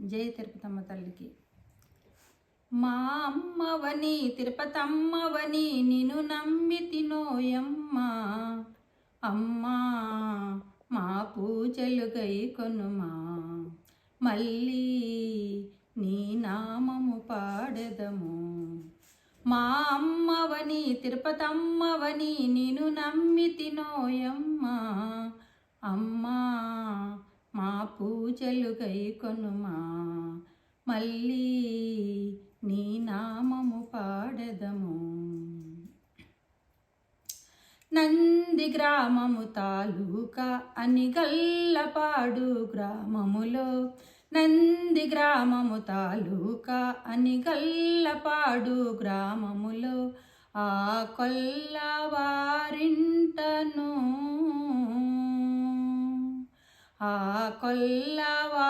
జై తిరుపతమ్మ తల్లికి. మా అమ్మవని తిరుపతమ్మవని నిన్ను నమ్మి తినోయమ్మా అమ్మా మా పూజలు గై కొనుమా. మళ్ళీ నీ నామము పాడెదము. మా అమ్మవని తిరుపతమ్మవని నిన్ను నమ్మి తినోయమ్మా అమ్మా పూజలు కొనుమా. మళ్ళీ నీ నామము పాడదము. నంది గ్రామము తాలూకా అని గల్లపాడు గ్రామములో. నంది గ్రామము తాలూకా అని గల్లపాడు గ్రామములో. ఆ కొల్లవారింటను ఆ కొల్లవారింటను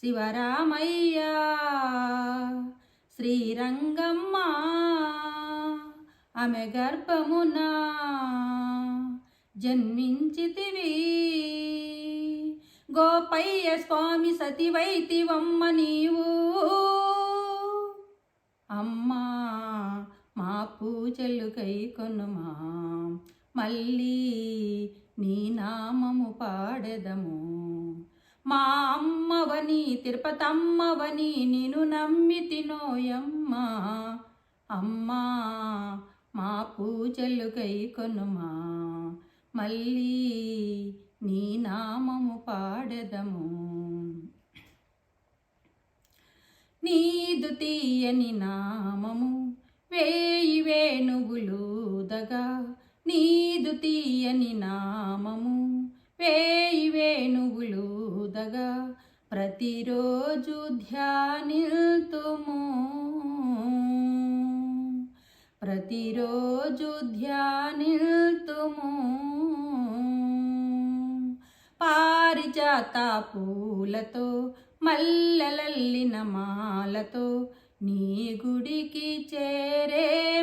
శివరామయ్య శ్రీరంగమ్మ ఆమె గర్భమున జన్మించితివి. గోపయ్య స్వామి సతివైతివమ్మ నీవు. అమ్మా మా పూజలు కై కొనుమా? మళ్ళీ నీ నామము పాడెదము. మా అమ్మవని తిరుపతమ్మవని నిన్ను నమ్మి తినోయమ్మా. అమ్మా మా పూజలు కై కొనుమా. మళ్ళీ నీ నామము పాడెదము. నీదు తీయని నామము వేయి వేణువులుదగా నీదు తీయని నామము వేయి వేణువులుదగా ప్రతిరోజు ధ్యానిల్తుము. ప్రతిరోజు ధ్యానిల్తుము. పారిజాత పూలతో మల్లెలల్లిన మాలతో నీ గుడికి చేరే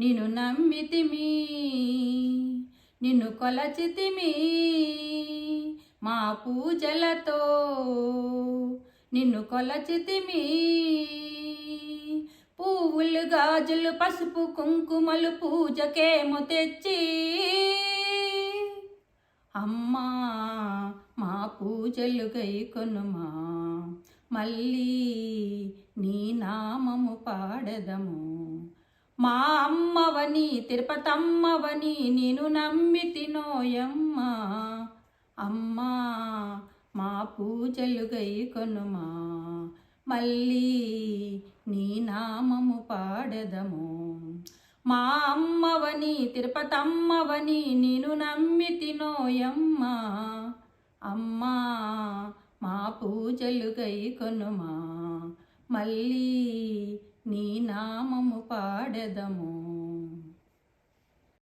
నిన్ను నమ్మితిమి నిన్ను కొలచితిమి మా పూజలతో. నిన్ను కొలచితిమి పువ్వులు గాజులు పసుపు కుంకుమలు పూజకేమో తెచ్చి. అమ్మా మా పూజలు గై కొనుమా మళ్ళీ నీ నామము పాడదము. మా అమ్మవని తిరుపతమ్మవని నేను నమ్మి తినోయమ్మా అమ్మా మా పూజలు గై కొనుమా. మళ్ళీ నీ నామము పాడదము. మా అమ్మవని తిరుపతమ్మవని నేను నమ్మి తినోయమ్మా అమ్మా మా పూజలు గై కొనుమా. మళ్ళీ నీ నామము పాడెదము.